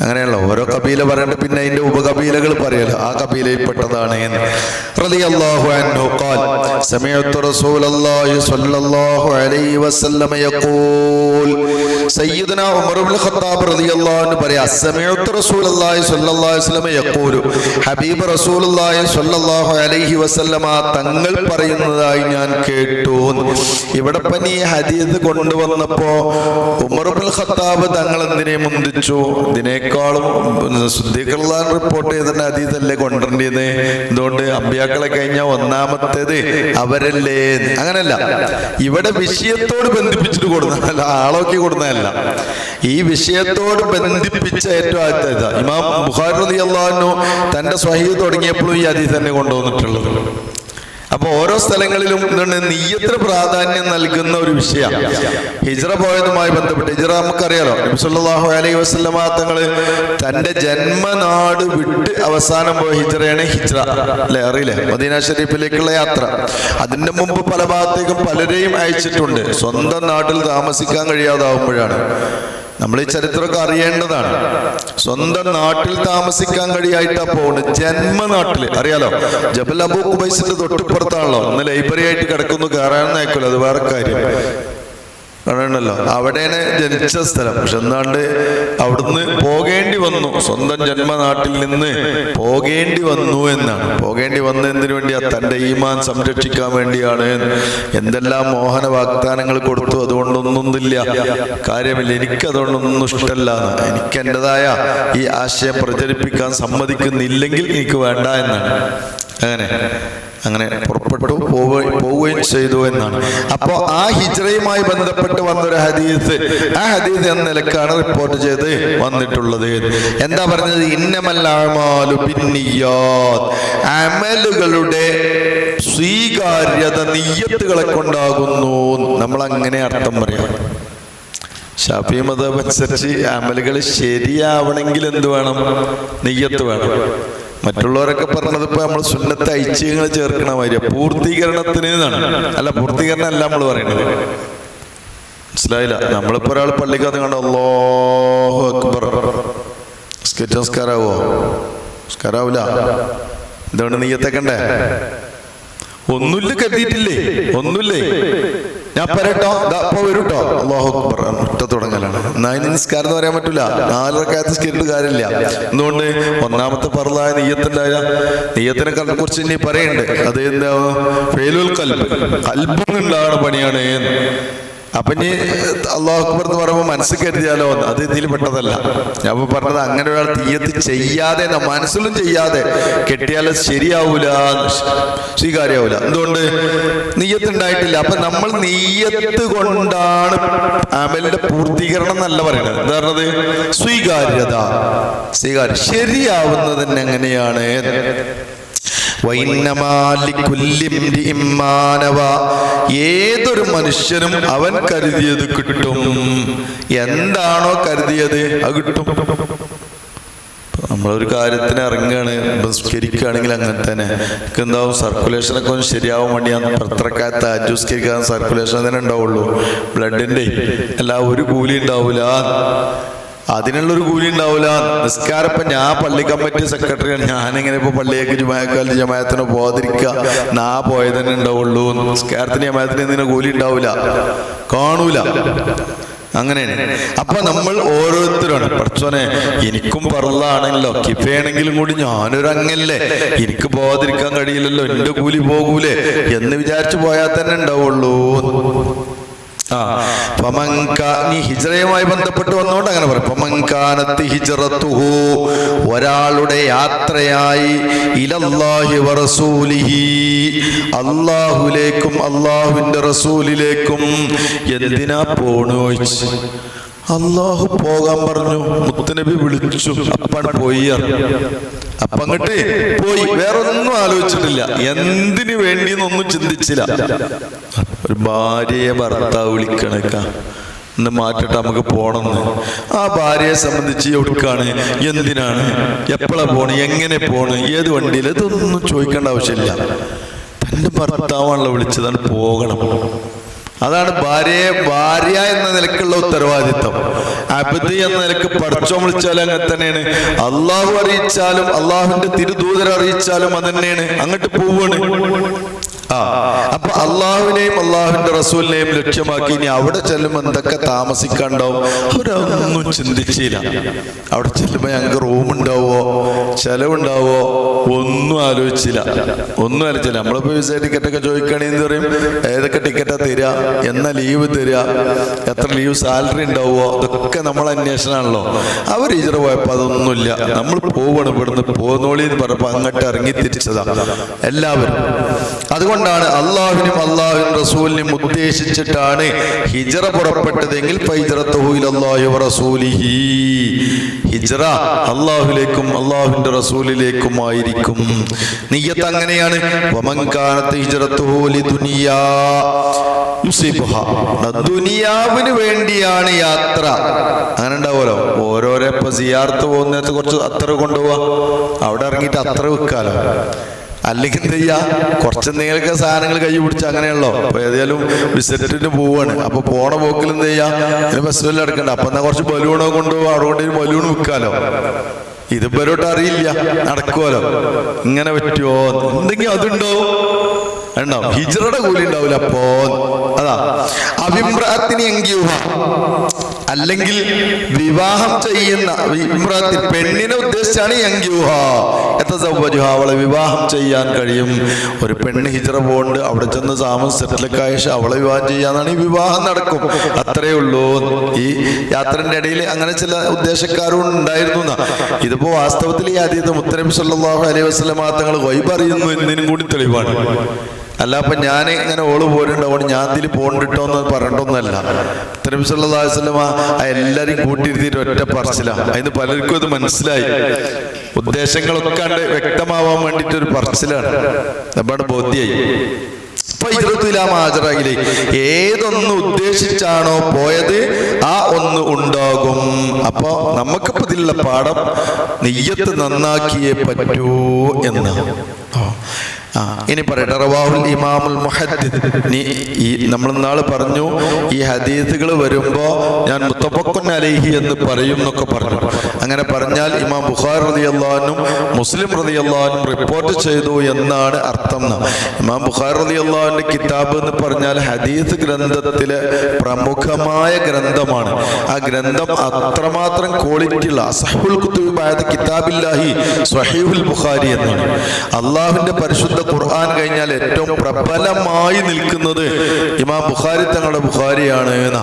അങ്ങനെയല്ലോ ഓരോ കബീല പറയണ്ട പിന്നെ അതിന്റെ ഉപകബീലകൾ പറയല്ലോ. ആ കബീലയിൽ പെട്ടതാണ് എന്ന്. യഖൂൽ. സയ്യിദന ഉമറുൽ ഖത്താബ് റളിയല്ലാഹു അൻഹു സ്വല്ലല്ലാഹു അലൈഹി യഖൂലു സ്വല്ലല്ലാഹു അലൈഹി വസല്ലമ തങ്ങൾ പറയുന്നതായി ഞാൻ കേട്ടു ഇവിടെ പനി ഹദീസ് കൊണ്ടുവന്നപ്പോ ഉമറുൽ ഖത്താബ് തങ്ങൾ എന്തിനെ മുന്തിച്ചു? ഇതിനേക്കാളും സുദ്ദീഖുള്ളാൻ റിപ്പോർട്ട് ചെയ്തിട്ട് ഹദീസല്ലേ കൊണ്ടുവരേണ്ടത് എന്തുകൊണ്ട്? അമ്പ്യാക്കളെ കഴിഞ്ഞ ഒന്നാമത്തേത് അവരല്ലേ അങ്ങനല്ല. ഇവിടെ വിഷയത്തോട് ബന്ധിപ്പിച്ചിട്ട് കൊടുക്കുന്നതല്ല ആളോക്കി കൊടുക്കുന്നതല്ല ഈ വിഷയത്തോട് ബന്ധിപ്പിച്ച ഏറ്റവും ആദ്യത്തെ ഇമാം ബുഖാരി റളിയല്ലാഹു തന്റെ സ്വഹീഹ് തുടങ്ങിയപ്പോഴും ഈ ഹദീസ് തന്നെ കൊണ്ടുവന്നിട്ടുള്ളത്. അപ്പൊ ഓരോ സ്ഥലങ്ങളിലും എന്താണ് നെയ്യത്തിന് പ്രാധാന്യം നൽകുന്ന ഒരു വിഷയമാണ്. ഹിജ്റ പോയതുമായി ബന്ധപ്പെട്ട് ഹിജ്റ നമുക്കറിയാലോ നബിസല്ലാഹു അലൈഹി വസ്ലമ തങ്ങൾ തന്റെ ജന്മനാട് വിട്ട് അവസാനം പോയ ഹിജ്റയാണ് ഹിജ്റ. അല്ലെ? അറിയില്ലേ? മദീന ഷരീഫിലേക്കുള്ള യാത്ര. അതിന്റെ മുമ്പ് പല ഭാഗത്തേക്കും പലരെയും അയച്ചിട്ടുണ്ട്. സ്വന്തം നാട്ടിൽ താമസിക്കാൻ കഴിയാതാവുമ്പോഴാണ്. നമ്മൾ ഈ ചരിത്രമൊക്കെ അറിയേണ്ടതാണ്. സ്വന്തം നാട്ടിൽ താമസിക്കാൻ കഴിയായിട്ടാ പോണ് ജന്മനാട്ടിൽ അറിയാലോ? ജബൽ അബൂ കുബൈസിന്റെ തൊട്ടിപ്പുറത്താണല്ലോ. ഇന്ന് ലൈബ്രറി ആയിട്ട് കിടക്കുന്നു കയറാൻ അയക്കുമല്ലോ അത് വേറെ കാര്യം. കാണണല്ലോ അവിടെയാണ് ജനിച്ച സ്ഥലം. പക്ഷെ എന്താണ്ട്? അവിടുന്ന് പോകേണ്ടി വന്നു. സ്വന്തം ജന്മനാട്ടിൽ നിന്ന് പോകേണ്ടി വന്നു എന്നാണ്. പോകേണ്ടി വന്നതിന് വേണ്ടിയാ തന്റെ ഈമാൻ സംരക്ഷിക്കാൻ വേണ്ടിയാണ്. എന്തെല്ലാം മോഹന വാഗ്ദാനങ്ങൾ കൊടുത്തു. അതുകൊണ്ടൊന്നും ഇല്ല കാര്യമില്ല. എനിക്ക് അതുകൊണ്ടൊന്നും ഇഷ്ടമല്ല എനിക്ക് എന്റെതായ ഈ ആശയം പ്രചരിപ്പിക്കാൻ സമ്മതിക്കുന്നില്ലെങ്കിൽ എനിക്ക് വേണ്ട എന്നാണ്. അങ്ങനെ. അങ്ങനെ പുറപ്പെട്ടു പോവുക- പോവുകയും ചെയ്തു എന്നാണ്. അപ്പോ ആ ഹിജ്രയുമായി ബന്ധപ്പെട്ട് വന്നൊരു ഹദീസ് ആ ഹദീസ് എന്ന നിലക്കാണ് റിപ്പോർട്ട് ചെയ്ത് വന്നിട്ടുള്ളത്. എന്താ പറഞ്ഞത്? പിന്നിയാത് അമലുകളുടെ സ്വീകാര്യത നീയത്തുകളെ കൊണ്ടാകുന്നു. നമ്മൾ അങ്ങനെ അർത്ഥം പറയാം. ഷാഫി മതം അനുസരിച്ച് അമലുകൾ ശരിയാവണമെങ്കിൽ എന്ത് വേണം? നെയ്യത്ത് വേണം. മറ്റുള്ളവരൊക്കെ പറഞ്ഞത് ഇപ്പൊ നമ്മൾ സുന്നത്തെ ഐച്ഛ്യങ്ങൾ ചേർക്കണ മാതിരിയാ. പൂർത്തീകരണത്തിന് എന്നാണ്. അല്ല പൂർത്തീകരണം അല്ല നമ്മൾ പറയുന്നത്. മനസ്സിലായില്ല? നമ്മളിപ്പോ ഒരാൾ പള്ളിക്കകത്ത് കണ്ട? അല്ലാഹു അക്ബർ. സ്കെറ്റ് നമസ്കാരാവോ എന്താണ് എന്തുകൊണ്ട് നെയ്യത്തേക്കണ്ടേ ഒന്നുമില്ല കരുതിയിട്ടില്ലേ? ഒന്നുമില്ലേ? ഞാൻ പറയട്ടോ. ദാ ഇപ്പൊ വരൂട്ടോ അള്ളാഹു അക്ബർ. തുടങ്ങലാണ് എന്നാ ഇനി നിസ്കാരം എന്ന് പറയാൻ പറ്റില്ല നാലരക്കാലത്ത് സ്കരിട്ട് കാര്യമില്ല. എന്തുകൊണ്ട്? ഒന്നാമത്തെ പറലായ നെയ്യത്തിന്റെ നെയ്യത്തിനെ കുറിച്ച് ഇനി പറയുന്നുണ്ട് അത് എന്താ? ഫേലുൽ കൽബ്. കൽബുണ്ടാകുന്ന പണിയാണ്. അപ്പൊ ഇനി അള്ളാഹു അക്ബർ എന്ന് പറയുമ്പോൾ മനസ്സ് കരുതിയാലോ അത് ഇതിൽ പെട്ടതല്ല. ഞാൻ പറഞ്ഞത് അങ്ങനെ ഒരാൾ തീയത്ത് ചെയ്യാതെ മനസ്സിലും ചെയ്യാതെ കെട്ടിയാൽ ശരിയാവൂല. സ്വീകാര്യാവൂല. എന്തുകൊണ്ട്? നെയ്യത്ത് ഉണ്ടായിട്ടില്ല. അപ്പൊ നമ്മൾ നെയ്യത്ത് കൊണ്ടാണ് അമലിന്റെ പൂർത്തീകരണം എന്നല്ല പറയുന്നത് എന്താ പറഞ്ഞത്? സ്വീകാര്യത. സ്വീകാര്യ ശരിയാവുന്നതിന് എങ്ങനെയാണ് ഏതൊരു മനുഷ്യനും അവൻ കരുതിയത് കിട്ടും. എന്താണോ കരുതിയത് അത് കിട്ടും. നമ്മളൊരു കാര്യത്തിന് ഇറങ്ങുകയാണ് സംസ്കരിക്കുകയാണെങ്കിൽ അങ്ങനെ തന്നെ. എനിക്ക് എന്താവും? സർക്കുലേഷനൊക്കെ ഒന്ന് ശരിയാവാൻ വേണ്ടി ഞാൻ പത്രക്കാലത്ത് അജുസ്കരിക്കാൻ സർക്കുലേഷൻ തന്നെ ഉണ്ടാവുള്ളൂ. ബ്ലഡിന്റെ അല്ല ഒരു കൂലി ഉണ്ടാവൂല. അതിനുള്ളൊരു കൂലി ഉണ്ടാവില്ല നിസ്കാരം ഞാൻ പള്ളി കമ്മിറ്റി സെക്രട്ടറിയാണ് ഞാനിങ്ങനെ ഇപ്പൊ പള്ളിയേക്ക് ജുമാക്കാലത്ത് ജമായത്തിന് പോകാതിരിക്കുക നാ പോയത് തന്നെ ഉണ്ടാവുള്ളൂ. നിസ്കാരത്തിന് ജമായത്തിന് ഇതിന് കൂലി ഉണ്ടാവില്ല കാണൂല. അങ്ങനെയാണ്. അപ്പൊ നമ്മൾ ഓരോരുത്തരാണ്. പഠിച്ചോനെ എനിക്കും പറലാണല്ലോ കിഫയാണെങ്കിലും കൂടി ഞാനൊരു അങ്ങല്ലേ എനിക്ക് പോകാതിരിക്കാൻ കഴിയില്ലല്ലോ. എന്റെ കൂലി പോകൂലേ എന്ന് വിചാരിച്ചു പോയാൽ തന്നെ ഉണ്ടാവുള്ളൂ. ഹിജ്റയുമായി ബന്ധപ്പെട്ട് വന്നുകൊണ്ട് അങ്ങനെ പറയും പമങ്കാനത്ത് ഹിജറത്തുഹു. ഒരാളുടെ യാത്രയായി ഇലല്ലാഹി വറസൂലിഹി അള്ളാഹുലേക്കും അള്ളാഹുവിന്റെ റസൂലിലേക്കും എന്തിനാ പോണു അള്ളാഹു പോകാൻ പറഞ്ഞു. മുത്തനബി വിളിച്ചു. അപ്പാണ് പോയി. അപ്പൊ അങ്ങട്ട് പോയി. വേറെ ഒന്നും ആലോചിച്ചിട്ടില്ല. എന്തിനു വേണ്ടി എന്നൊന്നും ചിന്തിച്ചില്ല. ഒരു ഭാര്യയെ ഭർത്താവ് വിളിക്കണക്ക ഇന്ന് മാറ്റിട്ട് നമുക്ക് പോണെന്ന്. ആ ഭാര്യയെ സംബന്ധിച്ച് എവിടുക്കാണ്? എന്തിനാണ്? എപ്പോഴാ പോണ്? എങ്ങനെ പോണ്? ഏത് വണ്ടിയിൽ ഇതൊന്നും ചോദിക്കേണ്ട ആവശ്യമില്ല. തന്റെ ഭർത്താവാണല്ലോ വിളിച്ചതാണ് പോകണം. അതാണ് ഭാര്യയെ ഭാര്യ എന്ന നിലക്കുള്ള ഉത്തരവാദിത്വം അബദ് എന്ന നിലയ്ക്ക് പഠിച്ചോ വിളിച്ചാലും അങ്ങനെ തന്നെയാണ്. അള്ളാഹു അറിയിച്ചാലും അള്ളാഹുവിന്റെ തിരുദൂതർ അറിയിച്ചാലും അത് തന്നെയാണ്. അങ്ങോട്ട് പോവാണ്. അപ്പൊ അള്ളാഹുവിനെയും അള്ളാഹുവിന്റെ റസൂലിനെയും ലക്ഷ്യമാക്കി ഇനി അവിടെ ചെല്ലുമ്പോൾ എന്തൊക്കെ താമസിക്കാണ്ടാവും? അവരൊന്നും ചിന്തിച്ചില്ല. അവിടെ ചെല്ലുമ്പോൾ ഞങ്ങൾക്ക് റൂം ഉണ്ടാവോ ചെലവുണ്ടാവോ? ഒന്നും ആലോചിച്ചില്ല. ഒന്നും ആലോചിച്ചില്ല. നമ്മളിപ്പോ വിസ ടിക്കറ്റൊക്കെ ചോദിക്കുകയാണെങ്കിൽ പറയും? ഏതൊക്കെ ടിക്കറ്റാ തരിക? എന്ന ലീവ് തരിക? എത്ര ലീവ് സാലറി ഉണ്ടാവോ അതൊക്കെ നമ്മൾ അന്വേഷണമാണല്ലോ. അവർ ഇജറ പോയപ്പോൾ അതൊന്നുമില്ല. നമ്മൾ പോവാണ് ഇവിടുന്ന് പോന്നോളി എന്ന് പറഞ്ഞപ്പോൾ അങ്ങോട്ട് ഇറങ്ങി തിരിച്ചതാ. എല്ലാവരും. അതുകൊണ്ടാണ് അള്ളാഹുവിനും അള്ളാഹുവിനും റസൂലിനും ഉദ്ദേശിച്ചിട്ടാണ് ഹിജറ പുറപ്പെട്ടതെങ്കിൽ ഹിജറ അള്ളാഹുലേക്കും അള്ളാഹുവിന്റെ റസൂലിലേക്കും ആയിരിക്കും നീയത്ത് അങ്ങനെയാണ്. ദുനിയാവിന് വേണ്ടിയാണ് യാത്ര. അങ്ങനെ ഉണ്ടാവുമല്ലോ ഓരോരോ ഇപ്പൊ സിയാർത്ത് പോകുന്നിടത്ത് കുറച്ച് അത്ര കൊണ്ടുപോവാ. അവിടെ ഇറങ്ങിയിട്ട് അത്ര വെക്കാലോ. അല്ലെങ്കിൽ എന്ത് ചെയ്യാ? കുറച്ച് എന്തെങ്കിലുമൊക്കെ സാധനങ്ങൾ കൈ പിടിച്ച അങ്ങനെയുള്ളോ അപ്പൊ ഏതായാലും വിസിറ്റിന് പോവാണ്. അപ്പൊ പോണ പോക്കിൽ എന്ത് ചെയ്യാ? ഇതിന് ബസ്സിൽ എടുക്കണ്ട. അപ്പൊ എന്നാ കുറച്ച് ബലൂണോ കൊണ്ടുപോകും അവിടെ ബലൂൺ വിൽക്കാലോ. ഇത് ഇവരോട്ട് അറിയില്ല. നടക്കുമല്ലോ ഇങ്ങനെ പറ്റുമോ എന്തെങ്കിലും അതുണ്ടാവും ഉണ്ടാവും ഹിജറയുടെ കൂലി ഉണ്ടാവില്ല. അപ്പോ അതാ. അഭിപ്രായത്തിന് എങ്കിയുഹ അല്ലെങ്കിൽ വിവാഹം ചെയ്യുന്ന പെണ്ണിനെ ഉദ്ദേശിച്ചാണ് യങ്കിഹ സൗകര്യ അവളെ വിവാഹം ചെയ്യാൻ കഴിയും. ഒരു പെണ്ണ് ഹിജറ പോണ്ട് അവിടെ ചെന്ന് ആയ അവളെ വിവാഹം ചെയ്യാന്നാണ് ഈ വിവാഹം നടക്കും. അത്രേ ഉള്ളൂ. ഈ യാത്രന്റെ ഇടയിൽ അങ്ങനെ ചില ഉദ്ദേശക്കാരും ഉണ്ടായിരുന്നു. ഇതിപ്പോ വാസ്തവത്തിൽ ഈ അതീത മുത്തനബി സല്ലാഹു അലൈഹി വസല്ലം തങ്ങൾ വൈബ് അറിയുന്നു എന്നതിനും കൂടി തെളിവാണ്. അല്ല അപ്പൊ ഞാൻ ഇങ്ങനെ ഓൾ പോരുണ്ടാവും ഞാൻ ഇതിൽ പോണ്ടിട്ടോ എന്ന് പറഞ്ഞിട്ടൊന്നല്ല ആ എല്ലാരെയും കൂട്ടിയിരുത്തിയിട്ട് ഒറ്റ പറച്ചിലാണ് അതിന് പലർക്കും അത് മനസ്സിലായി. ഉദ്ദേശങ്ങളൊക്കെ കണ്ട് വ്യക്തമാവാൻ വേണ്ടിയിട്ട് ഒരു പറച്ചിലാണ്. നമ്മുടെ ബോധ്യായി. ഹാജറായില്ലേ ഏതൊന്ന് ഉദ്ദേശിച്ചാണോ പോയത് ആ ഒന്ന് ഉണ്ടാകും. അപ്പൊ നമുക്കിപ്പോ ഇതിലുള്ള പാഠം നെയ്യത്ത് നന്നാക്കിയേ പറ്റൂ എന്ന് ഇനി പറയട്ടെ ഇമാമുൽ നീ നമ്മൾ നാളെ പറഞ്ഞു ഈ ഹദീസുകൾ വരുമ്പോ ഞാൻ മുത്തഫക്കുൻ അലൈഹി എന്ന് പറയും എന്നൊക്കെ പറഞ്ഞു. അങ്ങനെ പറഞ്ഞാൽ ഇമാം ബുഖാർ റളിയല്ലാഹുനും മുസ്ലിം റളിയല്ലാഹുനും റിപ്പോർട്ട് ചെയ്തു എന്നാണ് അർത്ഥം. ഇമാം ബുഖാർ റളിയല്ലാഹുവിന്റെ കിതാബ് എന്ന് പറഞ്ഞാൽ ഹദീസ് ഗ്രന്ഥത്തിലെ പ്രമുഖമായ ഗ്രന്ഥമാണ്. ആ ഗ്രന്ഥം അത്രമാത്രം ക്വാളിറ്റി ഉള്ള അസഹുൽ കുത്തുബായത് കിതാബില്ലാഹി സ്വഹീഹുൽ ബുഖാരി എന്നാണ്. അള്ളാഹുവിന്റെ പരിശുദ്ധ ഖുർആൻ കഴിഞ്ഞാൽ ഏറ്റവും പ്രബലമായി നിൽക്കുന്നത് ഇമാം ബുഖാരി തങ്ങളുടെ ബുഖാരിയാണ് എന്നാ.